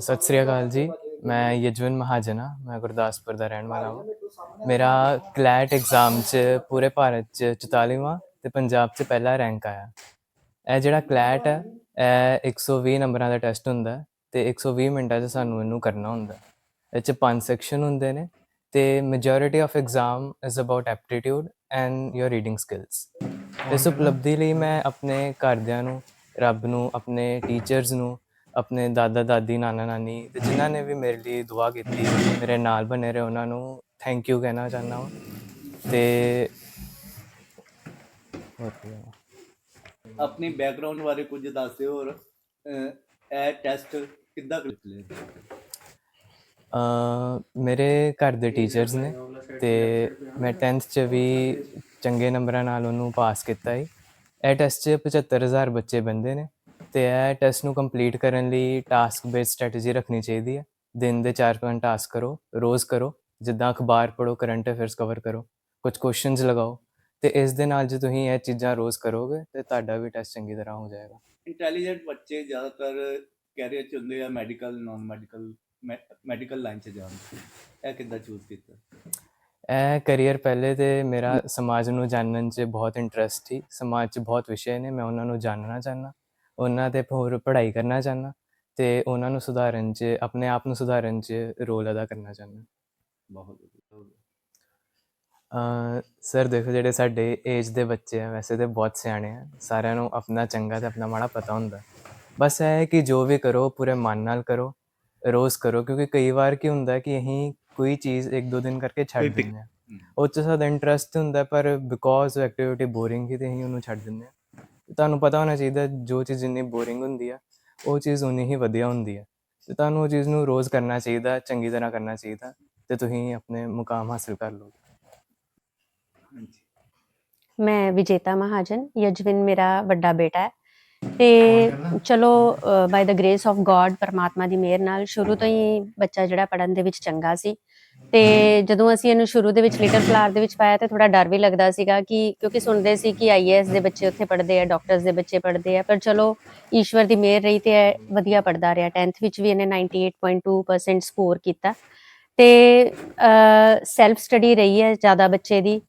ਸਤਿ ਸ੍ਰੀ ਅਕਾਲ ਜੀ। ਮੈਂ ਯਜਵਨ ਮਹਾਜਨ ਹਾਂ ਮੈਂ ਗੁਰਦਾਸਪੁਰ ਦਾ ਰਹਿਣ ਵਾਲਾ ਹਾਂ। ਮੇਰਾ ਕਲੈਟ ਐਗਜ਼ਾਮ 'ਚ ਪੂਰੇ ਭਾਰਤ 'ਚ 44ਵਾਂ ਤੇ ਪੰਜਾਬ 'ਚ ਪਹਿਲਾ ਰੈਂਕ ਆਇਆ। ਇਹ ਜਿਹੜਾ ਕਲੈਟ ਹੈ, ਇਹ 120 ਨੰਬਰਾਂ ਦਾ ਟੈਸਟ ਹੁੰਦਾ ਹੈ ਤੇ 120 ਮਿੰਟਾਂ 'ਚ ਸਾਨੂੰ ਇਹਨੂੰ ਕਰਨਾ ਹੁੰਦਾ ਇਹ 'ਚ ਪੰਜ ਸੈਕਸ਼ਨ ਹੁੰਦੇ ਨੇ ਤੇ majority of exam is about aptitude and your reading skills ਇਸ ਉਪਲਬਧੀ ਲਈ ਮੈਂ ਆਪਣੇ ਘਰਦਿਆਂ ਨੂੰ, ਰੱਬ ਨੂੰ, ਆਪਣੇ ਟੀਚਰਸ ਨੂੰ ਆਪਣੇ ਦਾਦਾ ਦਾਦੀ ਨਾਨਾ ਨਾਨੀ ਤੇ ਜਿਨ੍ਹਾਂ ਨੇ ਵੀ ਮੇਰੇ ਲਈ ਦੁਆ ਕੀਤੀ ਮੇਰੇ ਨਾਲ ਬਣੇ ਰਹੇ ਉਹਨਾਂ ਨੂੰ ਥੈਂਕ ਯੂ ਕਹਿਣਾ ਚਾਹੁੰਦਾ ਹਾਂ ਤੇ? ਆਪਣੀ ਬੈਕਗ੍ਰਾਉਂਡ ਬਾਰੇ ਕੁਝ ਦੱਸ ਦਿਓ ਔਰ ਇਹ ਟੈਸਟ ਕਿੱਦਾਂ ਕਰਦੇ ਅ ਮੇਰੇ ਘਰ ਦੇ ਟੀਚਰਸ ਨੇ ਤੇ ਮੈਂ 10th ਚ ਵੀ ਚੰਗੇ ਨੰਬਰਾਂ ਨਾਲ ਉਹਨੂੰ ਪਾਸ ਕੀਤਾ ਹੈ ਇਹ ਟੈਸਟ 'ਚ 75000 ਬੱਚੇ ਬੰਦੇ ਨੇ। ਤੇ ਇਹ ਟੈਸਟ ਨੂੰ ਕੰਪਲੀਟ ਕਰਨ ਲਈ ਟਾਸਕ ਬੇਸਡ ਸਟ੍ਰੈਟਜੀ ਰੱਖਣੀ ਚਾਹੀਦੀ ਹੈ। ਦਿਨ ਦੇ 4-5 ਟਾਸਕ ਕਰੋ ਰੋਜ਼ ਕਰੋ ਜਿੱਦਾਂ ਅਖਬਾਰ ਪੜੋ ਕਰੰਟ ਅਫੇਅਰਸ ਕਵਰ ਕਰੋ ਕੁਝ ਕੁਐਸਚਨਸ ਲਗਾਓ ਤੇ ਇਸ ਦੇ ਨਾਲ ਜੇ ਤੁਸੀਂ ਇਹ ਚੀਜ਼ਾਂ ਰੋਜ਼ ਕਰੋਗੇ ਤੇ ਤੁਹਾਡਾ ਵੀ ਟੈਸਟ ਚੰਗੀ ਤਰ੍ਹਾਂ ਹੋ ਜਾਏਗਾ। ਇੰਟੈਲੀਜੈਂਟ ਬੱਚੇ ਜ਼ਿਆਦਾਤਰ ਕੈਰੀਅਰ ਚ ਹੁੰਦੇ ਆ medical non medical medical line ਚ ਜਾਣ ਇਹ ਕਿੱਦਾਂ ਚੂਜ਼ ਕੀਤਾ? ਇਹ ਕੈਰੀਅਰ ਪਹਿਲੇ ਤੇ ਮੇਰਾ ਸਮਾਜ ਨੂੰ ਜਾਣਨ 'ਚ ਬਹੁਤ ਇੰਟਰਸਟ ਸੀ। ਸਮਾਜ 'ਚ ਬਹੁਤ ਵਿਸ਼ੇ ਨੇ ਮੈਂ ਉਹਨਾਂ ਨੂੰ ਜਾਣਨਾ ਚਾਹਨਾ ਉਹਨਾਂ ਤੇ ਹੋਰ ਪੜ੍ਹਾਈ ਕਰਨਾ ਚਾਹਨਾ ਤੇ ਉਹਨਾਂ ਨੂੰ ਸੁਧਾਰਨ 'ਚ ਆਪਣੇ ਆਪ ਨੂੰ ਸੁਧਾਰਨ 'ਚ ਰੋਲ ਅਦਾ ਕਰਨਾ ਚਾਹਨਾ ਬਹੁਤ ਅ ਸਰ ਦੇਖੋ ਜਿਹੜੇ ਸਾਡੇ ਏਜ ਦੇ ਬੱਚੇ ਆ ਵੈਸੇ ਤੇ ਬਹੁਤ ਸਿਆਣੇ ਆ। ਸਾਰਿਆਂ ਨੂੰ ਆਪਣਾ ਚੰਗਾ ਤੇ ਆਪਣਾ ਮਾੜਾ ਪਤਾ ਹੁੰਦਾ। ਬਸ ਇਹ ਹੈ ਕਿ ਜੋ ਵੀ ਕਰੋ ਪੂਰੇ ਮਨ ਨਾਲ ਕਰੋ ਰੋਜ਼ ਕਰੋ ਕਿਉਂਕਿ ਕਈ ਵਾਰ ਕੀ ਹੁੰਦਾ ਕਿ ਅਸੀਂ ਕੋਈ ਚੀਜ਼ ਇੱਕ ਦੋ ਦਿਨ ਕਰਕੇ ਛੱਡ ਦਿੰਦੇ ਆ। ਉਹ 'ਚ ਸਾਡਾ ਇੰਟਰਸਟ ਹੁੰਦਾ ਪਰ ਬਿਕੋਜ਼ ਐਕਟੀਵਿਟੀ ਬੋਰਿੰਗ ਹੀ ਤੇ ਅਸੀਂ ਉਹਨੂੰ ਛੱਡ ਦਿੰਦੇ ਆ। ਤੁਹਾਨੂੰ ਪਤਾ ਹੋਣਾ ਚਾਹੀਦਾ ਜੋ ਚੀਜ਼ ਜਿੰਨੀ ਬੋਰਿੰਗ ਹੁੰਦੀ ਆ ਉਹ ਚੀਜ਼ ਉਨੀ ਹੀ ਵਧੀਆ ਹੁੰਦੀ ਆ। ਤੇ ਤੁਹਾਨੂੰ ਉਹ ਚੀਜ਼ ਨੂੰ ਰੋਜ਼ ਕਰਨਾ ਚਾਹੀਦਾ ਚੰਗੀ ਤਰ੍ਹਾਂ ਕਰਨਾ ਚਾਹੀਦਾ ਤੇ ਤੁਸੀਂ ਆਪਣੇ ਮੁਕਾਮ ਹਾਸਲ ਕਰ ਲਓਗੇ। ਹਾਂਜੀ। ਮੈਂ ਵਿਜੇਤਾ ਮਹਾਜਨ ਯਜਵਿਨ ਮੇਰਾ ਵੱਡਾ ਬੇਟਾ ਹੈ। ਤੇ ਚਲੋ by the grace of God ਪਰਮਾਤਮਾ ਦੀ ਮਿਹਰ ਨਾਲ ਸ਼ੁਰੂ ਤੋਂ ਹੀ ਬੱਚਾ ਜਿਹੜਾ ਪੜਨ ਦੇ ਵਿੱਚ ਚੰਗਾ ਸੀ। ਤੇ ਜਦੋਂ ਅਸੀਂ ਇਹਨੂੰ ਸ਼ੁਰੂ ਦੇ ਵਿੱਚ ਲਿਟਲ ਫਲਾਰ ਦੇ ਵਿੱਚ ਪਾਇਆ ਤੇ ਥੋੜਾ ਡਰ ਵੀ ਲੱਗਦਾ ਸੀਗਾ ਕਿ ਕਿਉਂਕਿ ਸੁਣਦੇ ਸੀ ਕਿ ਆਈਏਐਸ ਦੇ ਬੱਚੇ ਉੱਥੇ ਪੜ੍ਹਦੇ ਆ ਡਾਕਟਰਸ ਦੇ ਬੱਚੇ ਪੜ੍ਹਦੇ ਆ, ਪਰ ਚਲੋ ਈਸ਼ਵਰ ਦੀ ਮਿਹਰ ਰਹੀ ਤੇ ਇਹ ਵਧੀਆ ਪੜਦਾ ਰਿਹਾ। 10th ਵਿੱਚ ਵੀ ਇਹਨੇ 98.2% ਸਕੋਰ ਕੀਤਾ ਤੇ ਸੈਲਫ ਸਟੱਡੀ ਰਹੀ ਹੈ ਜ਼ਿਆਦਾ ਬੱਚੇ ਦੀ।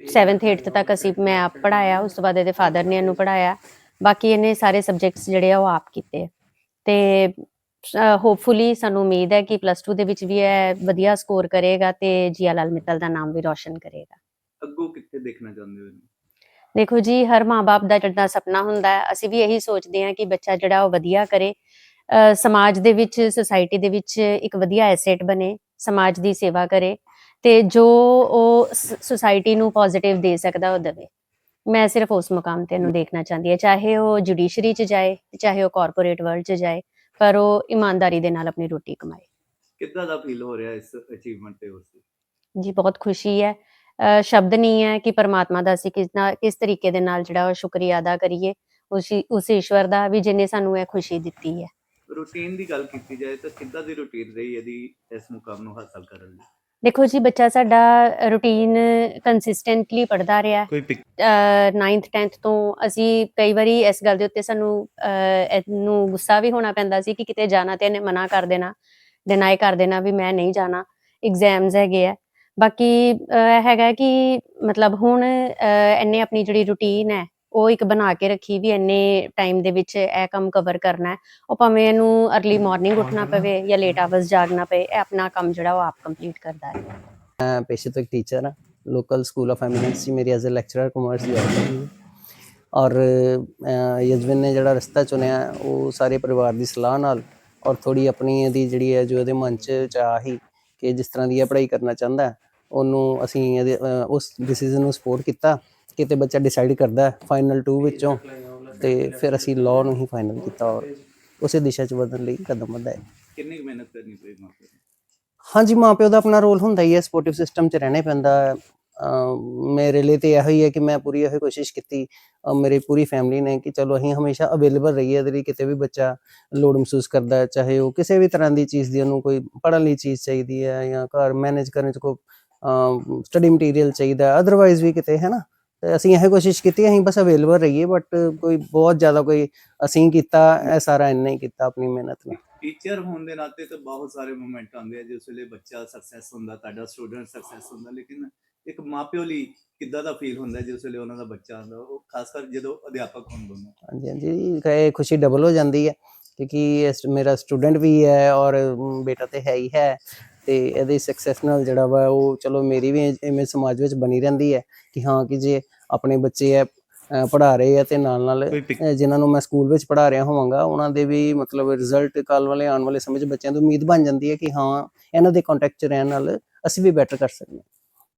7th 8th ਤੱਕ ਅਸੀਂ ਮੈਂ ਆਪ ਪੜਾਇਆ ਉਸ ਤੋਂ ਬਾਅਦ ਇਹਦੇ ਫਾਦਰ ਨੇ ਇਹਨੂੰ ਪੜਾਇਆ ਬਾਕੀ ਇਹਨੇ ਸਾਰੇ ਸਬਜੈਕਟਸ ਜਿਹੜੇ ਆ ਉਹ ਆਪ ਕੀਤੇ ਆ। ਤੇ ਹੋਪਫੁਲੀ ਸਾਨੂੰ ਉਮੀਦ ਹੈ ਕਿ ਪਲੱਸ 2 ਦੇ ਵਿੱਚ ਵੀ ਇਹ ਵਧੀਆ ਸਕੋਰ ਕਰੇਗਾ ਤੇ ਜੀਆ ਲਾਲ ਮਿੱਤਲ ਦਾ ਨਾਮ ਵੀ ਰੌਸ਼ਨ ਕਰੇਗਾ। ਅੱਗੋਂ ਕਿੱਥੇ ਦੇਖਣਾ ਚਾਹੁੰਦੇ ਹੋ? ਦੇਖੋ ਜੀ ਹਰ ਮਾਪੇ ਦਾ ਜਿਹੜਾ ਸੁਪਨਾ ਹੁੰਦਾ ਹੈ ਅਸੀਂ ਵੀ ਇਹੀ ਸੋਚਦੇ ਹਾਂ ਕਿ ਬੱਚਾ ਜਿਹੜਾ ਉਹ ਵਧੀਆ ਕਰੇ। ਸਮਾਜ ਦੇ ਵਿੱਚ ਸੁਸਾਇਟੀ ਦੇ ਵਿੱਚ ਇੱਕ ਵਧੀਆ ਐਸੈਟ ਬਣੇ ਸਮਾਜ ਦੀ ਸੇਵਾ ਕਰੇ ਤੇ ਜੋ ਉਹ ਸੁਸਾਇਟੀ ਨੂੰ ਪੋਜ਼ਿਟਿਵ ਦੇ ਸਕਦਾ ਉਹ ਦੇਵੇ। ਮੈਂ ਸਿਰਫ ਉਸ ਮੁਕਾਮ ਤੇ ਇਹਨੂੰ ਦੇਖਣਾ ਚਾਹੁੰਦੀ ਹਾਂ ਚਾਹੇ ਉਹ ਜੁਡੀਸ਼ਰੀ ਚ ਜਾਏ ਚਾਹੇ ਉਹ ਕਾਰਪੋਰੇਟ ਵਰਲਡ ਚ ਜਾਏ। ਪਰ ਉਹ ਇਮਾਨਦਾਰੀ ਦੇ ਨਾਲ ਆਪਣੀ ਰੋਟੀ ਕਮਾਏ। ਕਿੱਦਾਂ ਦਾ ਫੀਲ ਹੋ ਰਿਹਾ ਇਸ ਅਚੀਵਮੈਂਟ ਤੇ ਉਸ ਜੀ ਬਹੁਤ ਖੁਸ਼ੀ ਹੈ। ਸ਼ਬਦ ਨਹੀਂ ਹੈ ਕਿ ਪਰਮਾਤਮਾ ਦਾ ਅਸੀਂ ਕਿਸ ਨਾਲ ਕਿਸ ਤਰੀਕੇ ਦੇ ਨਾਲ ਜਿਹੜਾ ਉਹ ਸ਼ੁਕਰੀਆ ਅਦਾ ਕਰੀਏ ਉਸ ਉਸ ਈਸ਼ਵਰ ਦਾ ਵੀ ਜਿਨੇ ਸਾਨੂੰ ਇਹ ਖੁਸ਼ੀ ਦਿੱਤੀ ਹੈ। ਰੂਟੀਨ ਦੀ ਗੱਲ ਕੀਤੀ ਜਾਏ ਤਾਂ ਕਿੱਦਾਂ ਦੀ ਰੂਟੀਨ ਰਹੀ ਇਹਦੀ ਇਸ ਮੁਕਾਮ ਨੂੰ ਹਾਸਲ ਕਰਨ ਲਈ? ਦੇਖੋ ਜੀ ਬੱਚਾ ਸਾਡਾ ਰੂਟੀਨ ਕੰਸਿਸਟੈਂਟਲੀ ਪੜਦਾ ਰਿਹਾ। ਕੋਈ ਪਿਕ 9th 10th ਤੋਂ ਅਸੀਂ ਕਈ ਵਾਰੀ ਇਸ ਗੱਲ ਦੇ ਉੱਤੇ ਸਾਨੂੰ ਇਹਨੂੰ ਗੁੱਸਾ ਵੀ ਹੋਣਾ ਪੈਂਦਾ ਸੀ ਕਿ ਕਿਤੇ ਜਾਣਾ ਤੇ ਇਹਨੇ ਮਨਾ ਕਰ ਦੇਣਾ ਡਿਨਾਈ ਕਰ ਦੇਣਾ ਵੀ ਮੈਂ ਨਹੀਂ ਜਾਣਾ। ਐਗਜ਼ਾਮਸ ਹੈਗੇ ਆ। ਬਾਕੀ ਹੈਗਾ ਕਿ ਮਤਲਬ ਹੁਣ ਇਹਨੇ ਆਪਣੀ ਜਿਹੜੀ ਰੁਟੀਨ ਹੈ ਉਹ ਇੱਕ ਬਣਾ ਕੇ ਰੱਖੀ ਵੀ ਇੰਨੇ ਟਾਈਮ ਦੇ ਵਿੱਚ ਇਹ ਕੰਮ ਕਵਰ ਕਰਨਾ ਹੈ। ਉਹ ਭਾਵੇਂ ਇਹਨੂੰ अर्ਲੀ ਮਾਰਨਿੰਗ ਉੱਠਣਾ ਪਵੇ ਜਾਂ ਲੇਟ ਆਵਰਸ ਜਾਗਣਾ ਪਏ ਇਹ ਆਪਣਾ ਕੰਮ ਜਿਹੜਾ ਉਹ ਆਪ ਕੰਪਲੀਟ ਕਰਦਾ ਹੈ। ਮੈਂ ਪੇਸ਼ੇ ਤੋਂ ਇੱਕ ਟੀਚਰ ਹਾਂ ਲੋਕਲ ਸਕੂਲ ਆਫ ਐਮੀਨੈਂਸ ਮੇਰੀ ਐਜ਼ ਅ ਲੈਕਚਰਰ ਕਮਰਸ ਦੀ ਹੈ। ਔਰ ਯਜਵਿਨ ਨੇ ਜਿਹੜਾ ਰਸਤਾ ਚੁਣਿਆ ਉਹ ਸਾਰੇ ਪਰਿਵਾਰ ਦੀ ਸਲਾਹ ਨਾਲ ਔਰ ਥੋੜੀ ਆਪਣੀ ਇਹਦੀ ਜਿਹੜੀ ਹੈ ਜੋ ਇਹਦੇ ਮਨ ਚ ਚਾਹ ਕਿ ਜਿਸ ਤਰ੍ਹਾਂ ਦੀ ਇਹ ਪੜ੍ਹਾਈ ਕਰਨਾ ਚਾਹੁੰਦਾ ਉਹਨੂੰ ਅਸੀਂ ਉਸ ਡਿਸੀਜਨ ਨੂੰ ਸਪੋਰਟ ਕੀਤਾ। ਕਿ ਤੇ ਬੱਚਾ ਡਿਸਾਈਡ ਕਰਦਾ ਫਾਈਨਲ 2 ਵਿੱਚੋਂ ਤੇ ਫਿਰ ਅਸੀਂ ਲਾਅ ਨੂੰ ਹੀ ਫਾਈਨਲ ਕੀਤਾ ਔਰ ਉਸੇ ਦਿਸ਼ਾ 'ਚ ਵਧਣ ਲਈ ਕਦਮ ਵਧਾਏ ਕਿੰਨੀ ਕੁ ਮਿਹਨਤ ਕਰਨੀ ਪਈ ਮਾਪੇ ਨੂੰ? ਹਾਂਜੀ ਮਾਪਿਓ ਦਾ ਆਪਣਾ ਰੋਲ ਹੁੰਦਾ ਹੀ ਹੈ ਸਪੋਰਟਿਵ ਸਿਸਟਮ 'ਚ ਰਹਿਣਾ ਹੀ ਪੈਂਦਾ ਹੈ। ਅਮ ਮੇਰੇ ਲਈ ਤੇ ਇਹੋ ਹੀ ਹੈ ਕਿ ਮੈਂ ਪੂਰੀ ਇਹੋ ਕੋਸ਼ਿਸ਼ ਕੀਤੀ ਅਹ ਮੇਰੀ ਪੂਰੀ ਫੈਮਿਲੀ ਨੇ ਕਿ ਚਲੋ ਅਸੀਂ ਹਮੇਸ਼ਾ ਅਵੇਲੇਬਲ ਰਹੀਏ ਇਹਦੇ ਲਈ ਕਿਤੇ ਵੀ ਬੱਚਾ ਲੋੜ ਮਹਿਸੂਸ ਕਰਦਾ ਹੈ ਚਾਹੇ ਉਹ ਕਿਸੇ ਵੀ ਤਰ੍ਹਾਂ ਦੀ ਚੀਜ਼ ਦੀ ਉਹਨੂੰ ਕੋਈ ਪੜ੍ਹਨ ਲਈ ਚੀਜ਼ ਚਾਹੀਦੀ ਹੈ ਜਾਂ ਘਰ ਮੈਨੇਜ ਕਰਨ 'ਚ ਕੋਈ ਸਟੱਡੀ ਮਟੀਰੀਅਲ ਚਾਹੀਦਾ ਹੈ ਅਦਰਵਾਈਜ਼ ਵੀ ਕਿਤੇ ਹੈ ਨਾ ਤੇ ਅਸੀਂ ਇਹ ਕੋਸ਼ਿਸ਼ ਕੀਤੀ ਅਸੀਂ ਬਸ ਅਵੇਲੇਬਲ ਰਹੀਏ ਬਟ ਕੋਈ ਬਹੁਤ ਜ਼ਿਆਦਾ ਕੋਈ ਅਸੀਂ ਕੀਤਾ ਇਹ ਸਾਰਾ ਇੰਨਾ ਹੀ ਕੀਤਾ ਆਪਣੀ ਮਿਹਨਤ ਨਾਲ ਟੀਚਰ ਹੋਣ ਦੇ ਨਾਤੇ ਤਾਂ ਬਹੁਤ ਸਾਰੇ ਮੂਮੈਂਟ ਆਉਂਦੇ ਆ ਜਿਸ ਵੇਲੇ ਬੱਚਾ ਸਕਸੈਸ ਹੁੰਦਾ ਤੁਹਾਡਾ ਸਟੂਡੈਂਟ ਸਕਸੈਸ ਹੁੰਦਾ ਲੇਕਿਨ ਇੱਕ ਮਾਪਿਓ ਲਈ ਕਿੱਦਾਂ ਦਾ ਫੀਲ ਹੁੰਦਾ ਜਿਸ ਵੇਲੇ ਉਹਨਾਂ ਦਾ ਬੱਚਾ ਆਉਂਦਾ ਉਹ ਖਾਸ ਕਰ ਜਦੋਂ ਅਧਿਆਪਕ ਹੋਣ ਦੋਨੋਂ? ਹਾਂਜੀ ਹਾਂਜੀ ਇਹ ਖੁਸ਼ੀ ਡਬਲ ਹੋ ਜਾਂਦੀ ਹੈ ਕਿਉਂਕਿ ਮੇਰਾ ਸਟੂਡੈਂਟ ਵੀ ਹੈ ਔਰ ਬੇਟਾ ਤੇ ਹੈ ਹੀ ਹੈ ਤੇ ਇਹਦੇ ਸਕਸੈਸ ਨਾਲ ਜਿਹੜਾ ਵਾ ਉਹ ਚਲੋ ਮੇਰੀ ਵੀ ਇਮੇਜ ਸਮਾਜ ਵਿੱਚ ਬਣੀ ਰਹਿੰਦੀ ਹੈ ਕਿ ਹਾਂ ਕਿ ਜੇ ਆਪਣੇ ਬੱਚੇ ਹੈ ਪੜਾ ਰਹੇ ਆ ਤੇ ਨਾਲ ਨਾਲ ਜਿਨ੍ਹਾਂ ਨੂੰ ਮੈਂ ਸਕੂਲ ਵਿੱਚ ਪੜਾ ਰਿਹਾ ਹੋਵਾਂਗਾ ਉਹਨਾਂ ਦੇ ਵੀ ਮਤਲਬ ਰਿਜ਼ਲਟ ਕੱਲ ਵਾਲੇ ਆਉਣ ਵਾਲੇ ਸਮੇਂ 'ਚ ਬੱਚਿਆਂ ਤੋਂ ਉਮੀਦ ਬਣ ਜਾਂਦੀ ਹੈ ਕਿ ਹਾਂ ਇਹਨਾਂ ਦੇ ਕੰਟੈਕਟ 'ਚ ਰਹਿਣ ਨਾਲ ਅਸੀਂ ਵੀ ਬੈਟਰ ਕਰ ਸਕਦੇ ਹਾਂ